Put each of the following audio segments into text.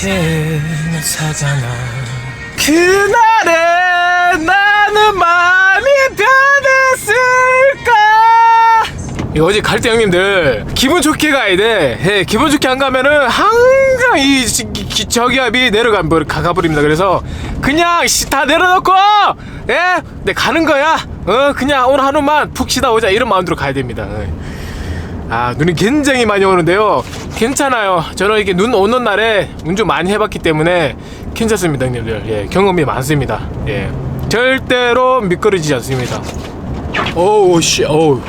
이제 사잖아. 그날에 나는 많이 변했을까? 이거 어제 갈때 형님들 기분 좋게 가야 돼. 예, 기분 좋게 안 가면은 항상 이 저기압이 내려가 뭐 가가버립니다. 그래서 그냥 씨, 다 내려놓고 예? 내 가는 거야. 어 그냥 오늘 하루만 푹 쉬다 오자. 이런 마음으로 가야 됩니다. 예. 아 눈이 굉장히 많이 오는데요 괜찮아요. 저는 이렇게 눈 오는 날에 운전 많이 해봤기 때문에 괜찮습니다 형님들. 예 경험이 많습니다. 예. 절대로 미끄러지지 않습니다. 오우 씨 어우.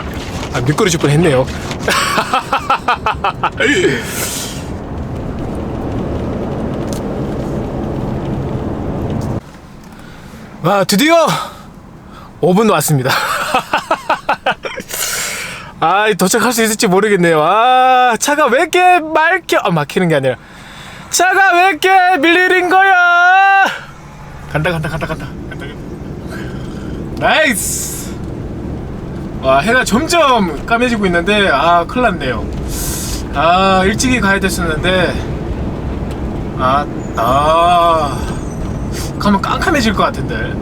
아 미끄러질 뻔했네요. 와 드디어 5분 왔습니다 아 도착할 수 있을지 모르겠네요. 아 차가 왜 이렇게 맑게 아 막히는 게 아니라. 차가 왜 이렇게 밀리는 거야? 간다 간다 간다 간다. 나이스! 와 해가 점점 까매지고 있는데 아 큰일 났네요. 아 일찍이 가야 됐었는데. 아, 아. 가면 깜깜해질 것 같은데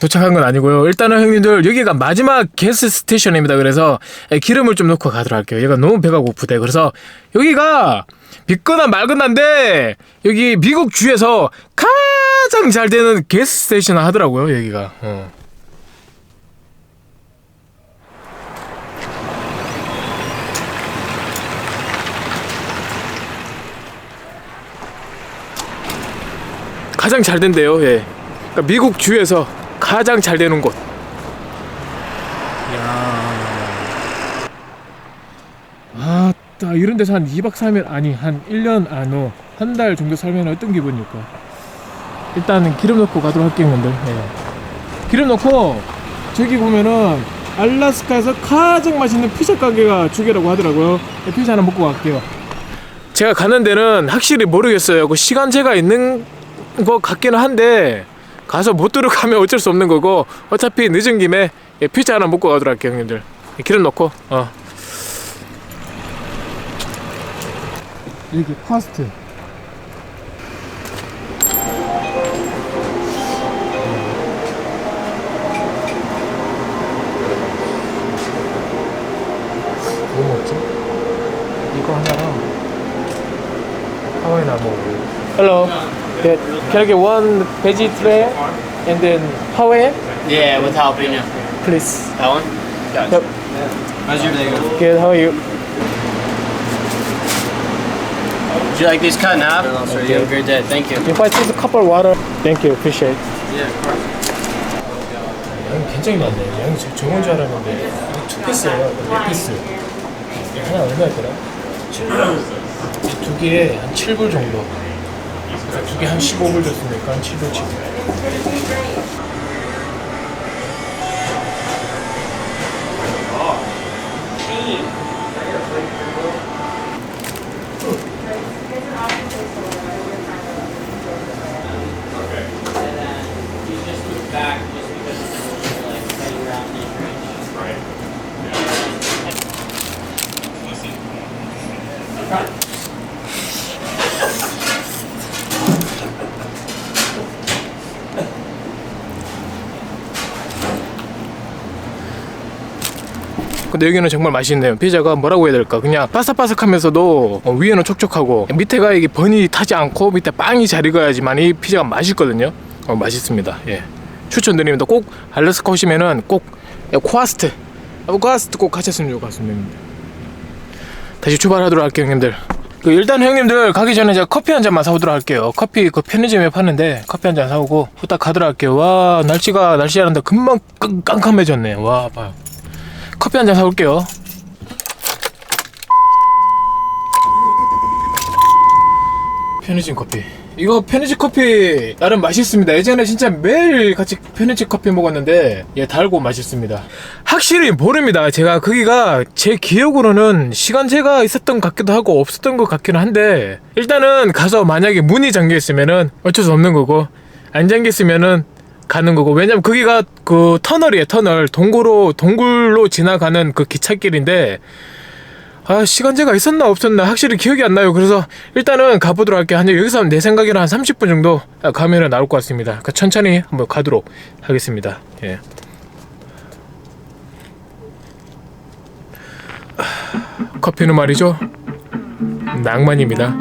도착한 건 아니고요. 일단은 형님들 여기가 마지막 게스 스테이션입니다. 그래서 기름을 좀 넣고 가도록 할게요. 얘가 너무 배가 고프대. 그래서 여기가 빗거나 맑은한데 여기 미국 주에서 가장 잘 되는 게스 스테이션 하더라고요. 여기가. 어. 가장 잘 된대요. 예. 그러니까 미국 주에서 가장 잘 되는 곳. 야. 아따 이런 데서 한 2박 3일 아니 한 1년 안후 한 달 정도 살면 어떤 기분일까? 일단 기름 넣고 가도록 할게요. 예. 기름 넣고 저기 보면은 알라스카에서 가장 맛있는 피자 가게가 두 개라고 하더라고요. 예, 피자 하나 먹고 갈게요. 제가 가는 데는 확실히 모르겠어요. 그 시간제가 있는 것 같기는 한데 가서 못 들어가면 어쩔 수 없는 거고 어차피 늦은 김에 예, 피자 하나 먹고 가도록 할게요 형님들 예, 기름 넣고 어 여기 파스트 뭐 먹지? 이거 하나랑 하와이 나 먹고 Hello. Can, can I get one veggie tray and then Hawaiian, Yeah, with jalapeno. please? That one? Gotcha. Yep. How's your day going? Good. How are you? Would you like these cut in half? And also, Thank you have a great day. Thank you. If I take a cup of water, thank you. Appreciate. Yeah, of course. 양이 굉장히 많네. 양이 저- 적은 줄 알았는데 투 피스예요. 네 피스. 하나 얼마였더라? 7불. 두 개에 한 7불 정도. 두 개 한 15불 줬으니까 한 7불 치고. 근데 여기는 정말 맛있네요. 피자가 뭐라고 해야 될까? 그냥 바삭바삭하면서도 어, 위에는 촉촉하고 밑에가 이게 번이 타지 않고 밑에 빵이 잘 익어야지만 이 피자가 맛있거든요. 어, 맛있습니다. 예. 추천드립니다. 꼭 알래스카 오시면은 꼭 예, 코아스트, 어, 코아스트 꼭 가셨으면 좋겠습니다. 다시 출발하도록 할게요, 형님들. 그 일단 형님들 가기 전에 제가 커피 한 잔만 사오도록 할게요. 커피 그 편의점에 파는데 커피 한 잔 사오고 후딱 가도록 할게요. 와 날씨가 날씨라는데 금방 깜- 깜깜해졌네. 와 봐요. 커피 한 잔 사올게요. 편의점 커피. 이거 편의점 커피 나름 맛있습니다. 예전에 진짜 매일 같이 편의점 커피 먹었는데 얘 달고 맛있습니다. 확실히 모릅니다. 제가 거기가 제 기억으로는 시간제가 있었던 것 같기도 하고 없었던 것 같기는 한데 일단은 가서 만약에 문이 잠겨 있으면은 어쩔 수 없는 거고 안 잠겨 있으면은 가는 거고. 왜냐면 거기가 그 터널이에요 터널. 동굴로 동굴로 지나가는 그 기찻길인데 아 시간제가 있었나 없었나 확실히 기억이 안 나요. 그래서 일단은 가보도록 할게요. 한 여기서 내 생각에는 한 30분 정도 가면은 나올 것 같습니다. 그러니까 천천히 한번 가도록 하겠습니다. 예. 하, 커피는 말이죠. 낭만입니다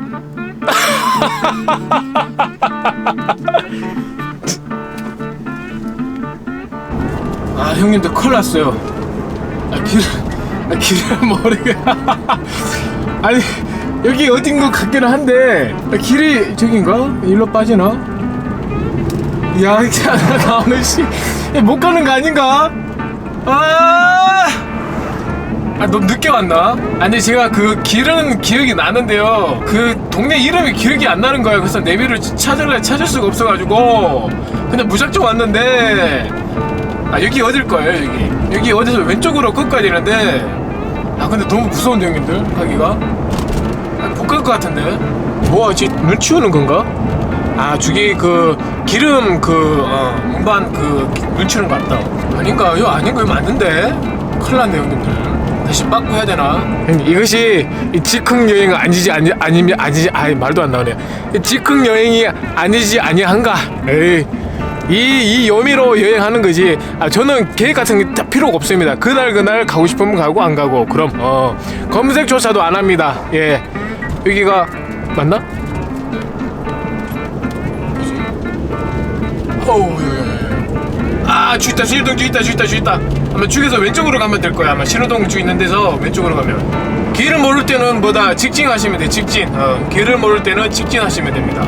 아 형님들 큰일 났어요 아 길, 아 길을 모르겠 아니 여기 어딘 것 같기는 한데 아, 길이 저긴가? 일로 빠지나? 야 이렇게 나오는 씨못 가는 거 아닌가? 아 아, 너무 늦게 왔나? 아니, 제가 그 길은 기억이 나는데요. 그 동네 이름이 기억이 안 나는 거예요. 그래서 내비를 찾을래 찾을 수가 없어가지고. 근데 무작정 왔는데. 아, 여기 어딜 거예요, 여기. 여기 어디서 왼쪽으로 끝까지 있는데. 아, 근데 너무 무서운데, 형님들? 가기가? 아, 못갈 것 같은데? 뭐야, 지눈 치우는 건가? 아, 저기 그 기름 그, 어, 운반 그눈 치우는 것 같다. 아닌가? 이거 아닌가? 이거 맞는데? 큰일 났네, 형님들. 다시 빠꾸 해야 되나? 형님, 이것이 이 즉흥 여행 아니지 아니 아니면 아니지 아이 말도 안 나오네. 이 즉흥 여행이 아니지 아니한가? 에이. 이, 이 여미로 여행하는 거지. 아, 저는 계획 같은 게 다 필요가 없습니다. 그날 그날 가고 싶으면 가고 안 가고. 그럼, 어, 검색조차도 안 합니다. 예. 여기가, 맞나? 어우, 예, 예, 예. 아, 주 있다, 신호등 주 있다, 주 있다, 주 있다. 아마 죽에서 왼쪽으로 가면 될 거야. 아마 신호등 주 있는 데서 왼쪽으로 가면. 길을 모를 때는 뭐다 직진하시면 돼. 직진. 어, 길을 모를 때는 직진하시면 됩니다.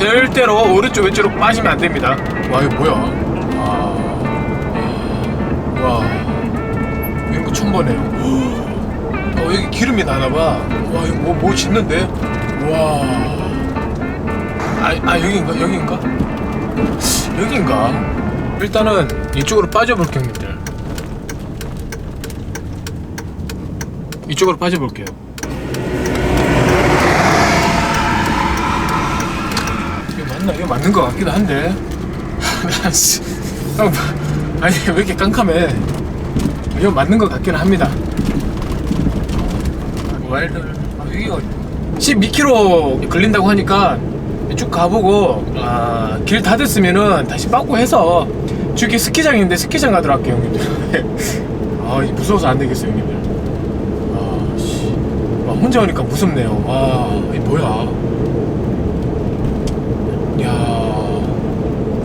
예. 절대로 오른쪽 왼쪽으로 빠지면 안 됩니다. 와 이거 뭐야? 와, 와, 이런 거 처음 보네요. 어 여기 기름이 나나 봐. 와 이거 뭐뭐 짓는데? 와, 아, 아 여기인가 여기인가? 여기인가? 일단은 이쪽으로 빠져볼게요, 형님들. 이쪽으로 빠져볼게요. 이거 맞나? 이거 맞는 것 같기도 한데. 나 씨. 형, 아니 왜 이렇게 깜깜해? 이거 맞는 것 같기는 합니다. 와일드. 아, 여기가 12km 걸린다고 하니까 쭉 가보고 아, 길다 됐으면은 다시 빠꾸 해서 저기 스키장인데 스키장 가도록 할게요 형님들. 아 무서워서 안 되겠어요 형님들. 아 씨. 아, 혼자 오니까 무섭네요. 아 이게 뭐야? 야.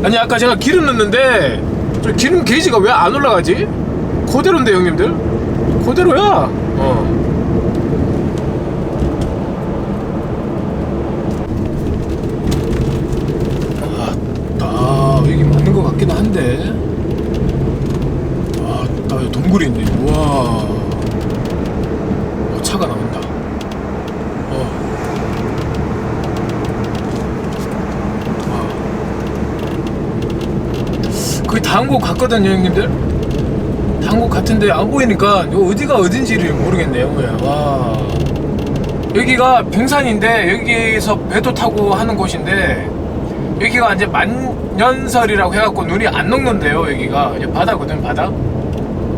아니 아까 제가 기름 넣는데 저 기름 게이지가 왜 안 올라가지? 그대로인데 형님들? 그대로야. 어. 아, 여기 맞는 것 같긴 한데. 아, 나 여기 동굴이 있네. 우와. 어, 차가 나온다. 어. 와. 거의 다 한곳 같거든요, 형님들. 다한곳 같은데 안 보이니까 어디가 어딘지를 모르겠네요. 뭐야. 와. 여기가 빙산인데 여기서 배도 타고 하는 곳인데 여기가 이제 만년설이라고 해갖고 눈이 안 녹는데요 여기가 이제 바다거든 바다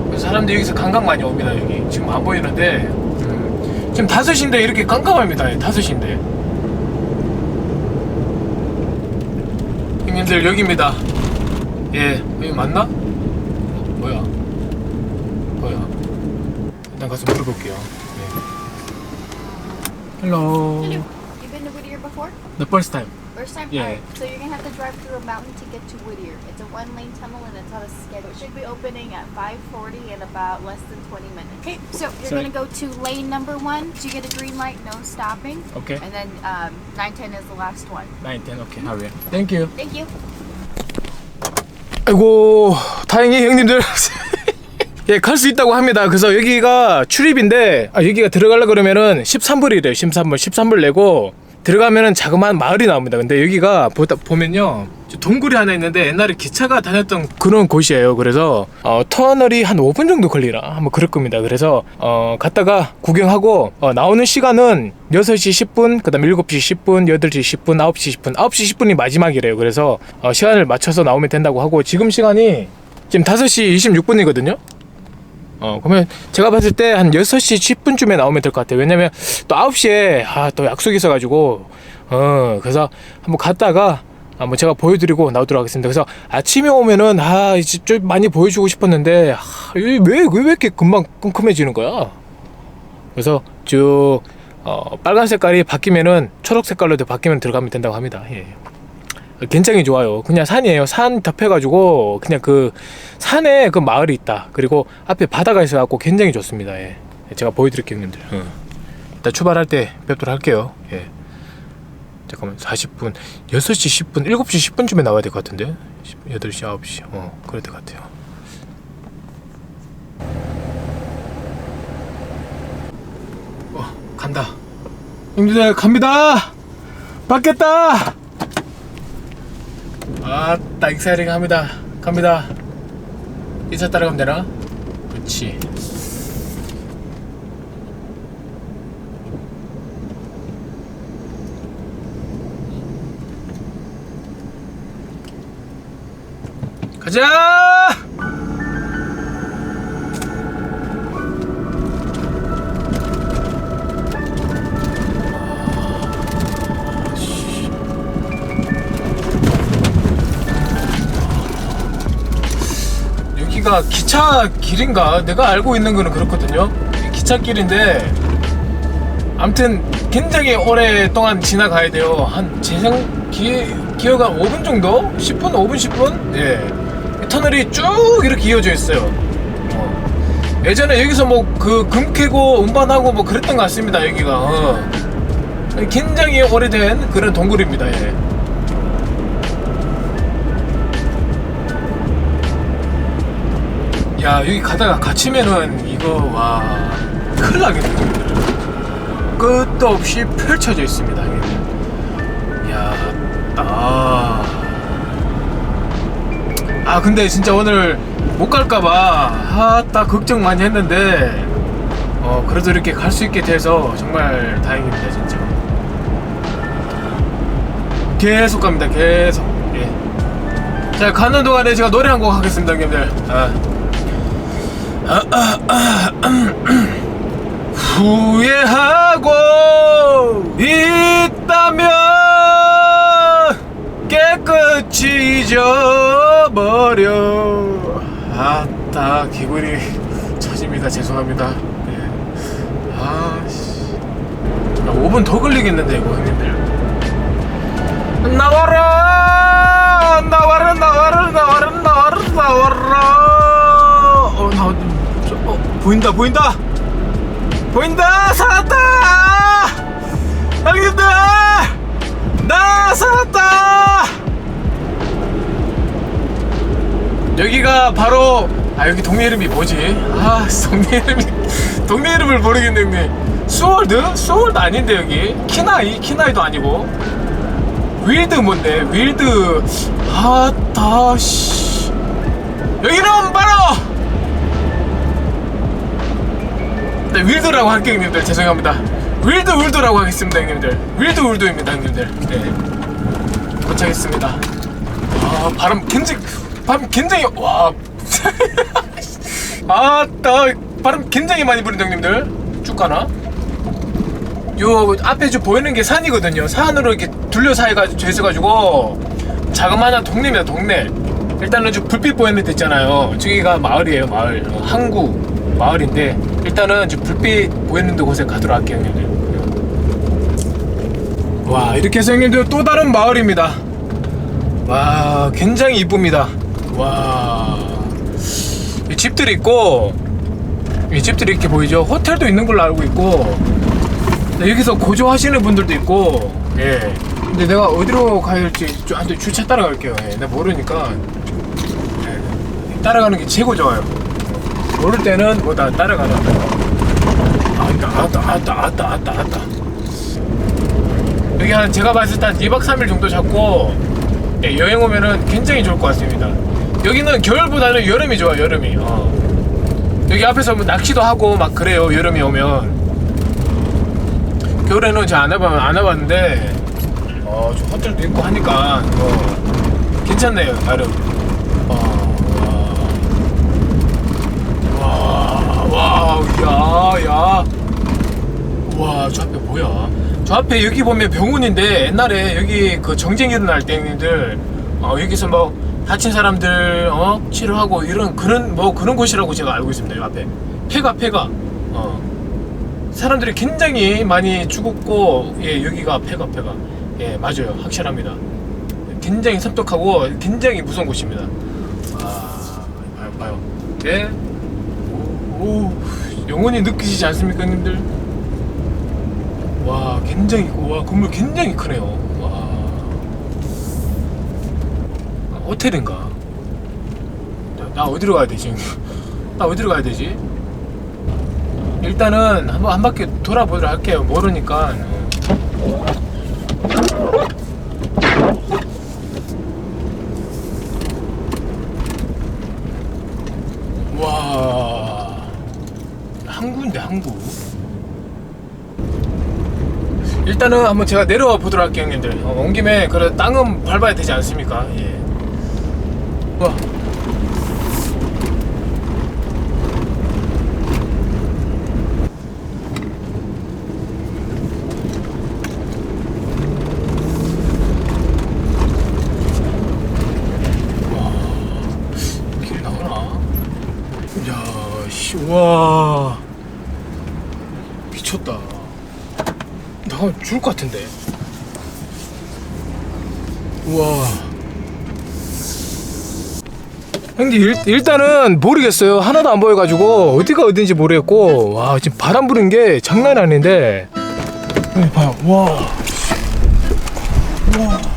그래서 사람들이 여기서 관광 많이 옵니다 여기 지금 안 보이는데 음, 지금 다섯인데 이렇게 깜깜합니다 예, 다섯인데 형님들 여기입니다 예 여기 맞나? 뭐야 뭐야 가서 물어볼게요. 헬로. You been to Whittier before? The first time. First time? Yeah. Alright, so you're gonna have to drive through a mountain to get to Whittier. It's a one lane tunnel and it's on a schedule. It should be opening at 5.40 in about less than 20 minutes. Okay, so you're Sorry. gonna go to lane number one. So you get a green light, no stopping. Okay. And then um, 910 is the last one. 9, 10. Okay. Hurry. Thank you. Thank you. 아이고 다행히 형님들. 예 갈 수 있다고 합니다. 그래서 여기가 출입인데 아, 여기가 들어가려 그러면은 13불이래요 13불. 13불 내고 들어가면은 자그마한 마을이 나옵니다. 근데 여기가 보다 보면요 저 동굴이 하나 있는데 옛날에 기차가 다녔던 그런 곳이에요. 그래서 어, 터널이 한 5분 정도 걸리나? 한번 그럴 겁니다. 그래서 어, 갔다가 구경하고 어, 나오는 시간은 6시 10분 그 다음 7시 10분 8시 10분 9시 10분. 9시 10분이 마지막이래요. 그래서 어, 시간을 맞춰서 나오면 된다고 하고 지금 시간이 지금 5시 26분이거든요 어 그러면 제가 봤을 때 한 6시 10분쯤에 나오면 될 것 같아요. 왜냐면 또 9시에 아 또 약속이 있어가지고 어 그래서 한번 갔다가 한번 제가 보여드리고 나오도록 하겠습니다. 그래서 아침에 오면은 아 이제 좀 많이 보여주고 싶었는데 아, 왜 왜 왜, 왜 이렇게 금방 끔끔해지는 거야? 그래서 쭉 어, 빨간 색깔이 바뀌면은 초록 색깔로 바뀌면 들어가면 된다고 합니다. 예. 굉장히 좋아요. 그냥 산이에요. 산 덮여가지고 그냥 그 산에 그 마을이 있다. 그리고 앞에 바다가 있어갖고 굉장히 좋습니다. 예. 제가 보여드릴게요, 형님들. 어. 일단 출발할 때 뵙도록 할게요. 예. 잠깐만 40분, 6시 10분, 7시 10분쯤에 나와야 될 것 같은데 8시, 9시, 어 그럴 것 같아요. 어 간다. 형님들 갑니다. 받겠다. 아따 익사이링 합니다. 갑니다. 이 차 따라가면 되나? 그렇지 가자 기차 길인가? 내가 알고 있는 거는 그렇거든요. 기차 길인데 아무튼 굉장히 오랫동안 지나가야 돼요. 한 재생 기한 5분 정도? 10분, 5분, 10분? 예. 이 터널이 쭉 이렇게 이어져 있어요. 어. 예전에 여기서 뭐 그 금 캐고 운반하고 뭐 그랬던 것 같습니다. 여기가. 어. 굉장히 오래된 그런 동굴입니다. 예. 야 여기 가다가 갇히면은 이거 와 큰일 나겠네. 끝도 없이 펼쳐져 있습니다 여기는 야아. 아 근데 진짜 오늘 못 갈까봐 아따 걱정 많이 했는데 어 그래도 이렇게 갈 수 있게 돼서 정말 다행입니다 진짜. 계속 갑니다 계속. 예. 자 가는 동안에 제가 노래 한 곡 하겠습니다 형님들. 아. 후회하고 있다면 깨끗이 잊어버려. 아따 기분이 처집니다. 죄송합니다. 네. 아씨. 5분 더 걸리겠는데 이거 나와라! 나와라 나와라 나와라 나와라 나와라! 어, 나, 보인다 보인다! 보인다! 살았다! 형님들! 나 살았다! 여기가 바로 아 여기 동네 이름이 뭐지? 아 동네 이름이 동네 이름을 모르겠네 형님. 수월드? 수월드 아닌데 여기? 키나이? 키나이도 아니고. 윌드 뭔데? 윌드. 씨. 여기는 바로 네 윌드라고 할게요 형님들 죄송합니다 윌드 울드라고 하겠습니다 형님들 윌드 울드입니다 형님들 네 도착했습니다 아 바람 굉장히 바람 굉장히 와 아따 바람 굉장히 많이 부는데 형님들 쭉 가나? 요 앞에 좀 보이는 게 산이거든요. 산으로 이렇게 둘러싸여가지고 있어가지고 자그마한 동네입니다. 동네. 일단은 좀 불빛 보이는 데 있잖아요. 저기가 마을이에요. 마을. 어, 항구 마을인데 일단 일단은 지금 불빛 보이는 곳에 가도록 할게요 형님들 와 이렇게 형님들 또 다른 마을입니다. 와 굉장히 이쁩니다. 와이 집들이 있고 이 집들이 이렇게 보이죠? 호텔도 있는 걸로 알고 있고 네, 여기서 거주하시는 분들도 있고 예. 근데 내가 어디로 가야 좀 한테 주차 따라갈게요. 예, 내가 모르니까. 예, 따라가는 게 최고 좋아요 모를 때는 뭐다 따라가라. 아따 아따 아따 아따 아따 아따. 여기 한 제가 봤을 때 한 2박 3일 정도 잡고 예, 여행 오면은 굉장히 좋을 것 같습니다. 여기는 겨울보다는 여름이 좋아 여름이. 어. 여기 앞에서 뭐 낚시도 하고 막 그래요 여름이 오면. 겨울에는 잘 안 해봐 안 해봤는데 어, 좀 호텔도 있고 하니까 어, 괜찮네요 나름 어, 와, 와, 야, 야. 와, 저 앞에 뭐야? 저 앞에 여기 보면 병원인데 옛날에 여기 그 정쟁 일어날 때님들 어, 여기서 뭐 다친 사람들 어 치료하고 이런 그런 뭐 그런 곳이라고 제가 알고 있습니다. 이 앞에 폐가 폐가 어 사람들이 굉장히 많이 죽었고 예 여기가 폐가 폐가 예 맞아요 확실합니다. 굉장히 섬뜩하고 굉장히 무서운 곳입니다. 아 봐요 봐요 예 오, 오, 영원히 느끼시지 않습니까, 형님들? 와, 굉장히, 와, 건물 굉장히 크네요. 와. 아, 호텔인가? 나, 나 어디로 가야 되지? 나 어디로 가야 되지? 일단은 한번 한 바퀴 돌아보도록 할게요. 모르니까. 와 항구인데 항구 일단은 한번 제가 내려와 보도록 할게요 형님들 어, 온 김에 그래 땅은 밟아야 되지 않습니까 예. 와길 나오나? 야, 씨, 와. 미쳤다. 나 죽을 것 같은데. 우와. 형님 일, 일단은 모르겠어요. 하나도 안 보여가지고 어디가 어딘지 모르겠고 와 지금 바람 부는 게 장난 아닌데. 여기 봐요. 와. 와. 와.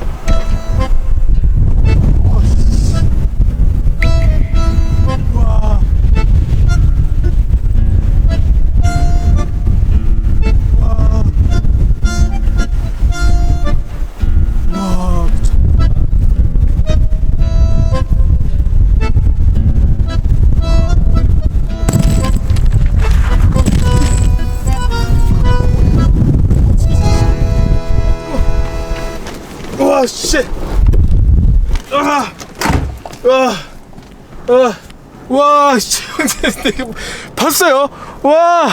와, 씨. 형님, 봤어요? 와.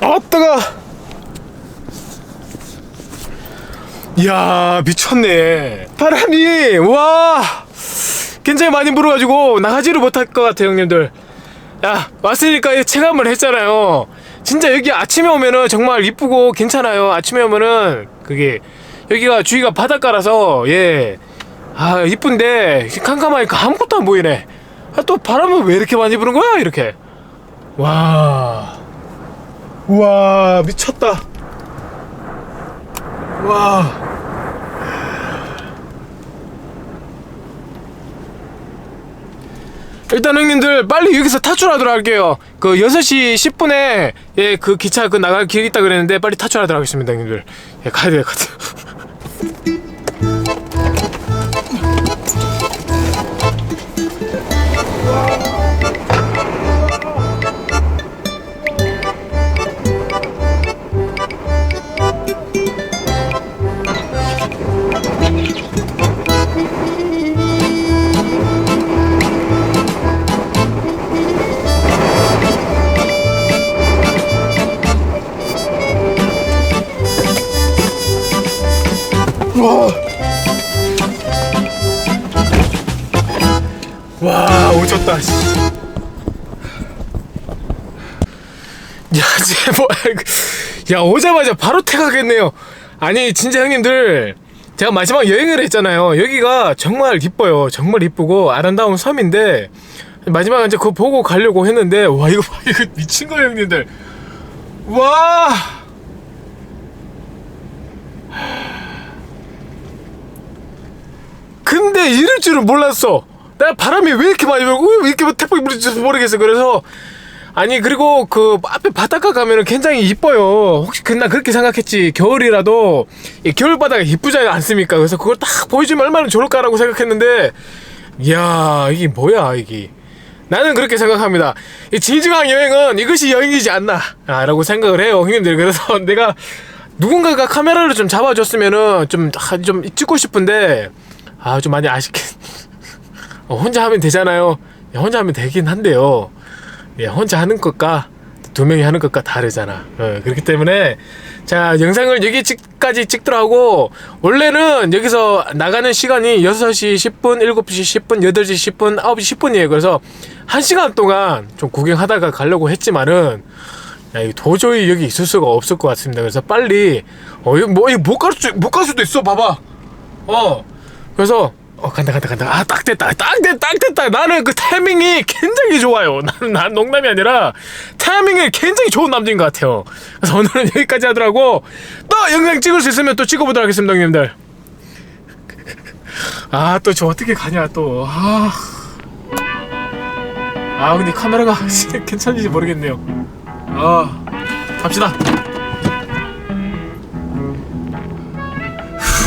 아, 뜨거. 이야, 미쳤네. 바람이, 와. 굉장히 많이 불어가지고 나가지를 못할 것 같아요, 형님들. 야, 왔으니까 이 체감을 했잖아요. 진짜 여기 아침에 오면은 정말 이쁘고 괜찮아요. 아침에 오면은 그게 여기가 주위가 바닷가라서 예. 아, 이쁜데 캄캄하니까 아무것도 안 보이네. 아, 또 바람은 왜 이렇게 많이 부는 거야? 이렇게. 와. 우와, 미쳤다. 와. 일단 형님들 빨리 여기서 탈출하도록 할게요. 그 6시 10분에 예, 그 기차 그 나갈 기획 있다 그랬는데 빨리 탈출하도록 하겠습니다, 형님들. 예, 가야 될 것 같아요. Oh! 와, 오졌다. 씨. 야, 쟤 뭐, 야, 오자마자 바로 퇴각했네요. 아니, 진짜 형님들, 제가 마지막 여행을 했잖아요. 여기가 정말 이뻐요. 정말 이쁘고 아름다운 섬인데, 마지막에 이제 그거 보고 가려고 했는데, 와, 이거 봐, 이거 미친 거예요, 형님들. 와! 근데 이럴 줄은 몰랐어. 나 바람이 왜 이렇게 많이 불고 왜 이렇게 태풍이 불지 모르겠어. 그래서 아니 그리고 그 앞에 바닷가 가면은 굉장히 이뻐요. 혹시 그날 그렇게 생각했지. 겨울이라도 이 겨울 바다가 이쁘지 않습니까? 그래서 그걸 딱 보여주면 얼마나 좋을까라고 생각했는데, 이야 이게 뭐야 이게. 나는 그렇게 생각합니다. 이 진중한 여행은 이것이 여행이지 않나라고 생각을 해요, 형님들. 그래서 내가 누군가가 카메라를 좀 잡아줬으면은 좀, 아, 좀 찍고 싶은데, 아, 좀 많이 아쉽게. 어, 혼자 하면 되잖아요. 예, 혼자 하면 되긴 한데요. 예, 혼자 하는 것과 두 명이 하는 것과 다르잖아. 어, 그렇기 때문에 자 영상을 여기까지 찍더라고 원래는 여기서 나가는 시간이 6시 10분, 7시 10분, 8시 10분, 9시 10분이에요. 그래서 1시간 동안 좀 구경하다가 가려고 했지만은 야, 이거 도저히 여기 있을 수가 없을 것 같습니다. 그래서 빨리 어, 이거 뭐, 이거 못 갈 수, 못 갈 수도 있어. 봐봐. 어, 그래서 어 간다 간다 간다. 아 딱 됐다. 딱 됐다 딱 됐다. 나는 그 타이밍이 굉장히 좋아요. 나는 난 농담이 아니라 타이밍이 굉장히 좋은 남자인 것 같아요. 그래서 오늘은 여기까지 하더라고. 또 영상 찍을 수 있으면 또 찍어보도록 하겠습니다 형님들. 아 또 저 어떻게 가냐 또아. 아 근데 카메라가 괜찮은지 모르겠네요. 아 갑시다.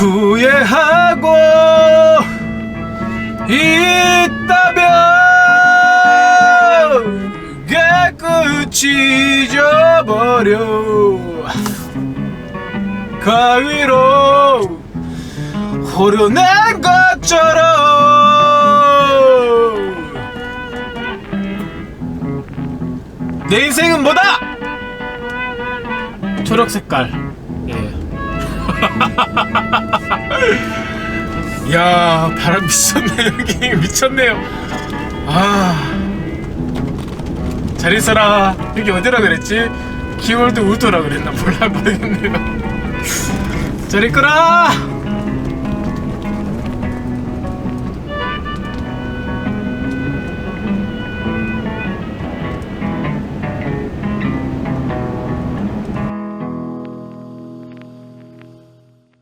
후회하고 있다면 깨끗이 잊어버려 가위로 호려낸 것처럼 내 인생은 뭐다? 초록 색깔 예. 야 바람 미쳤네 여기. 미쳤네요. 아잘 있어라. 여기 어디라 그랬지? 키월드 우드라 그랬나 몰라 모르겠네요. 잘 있거라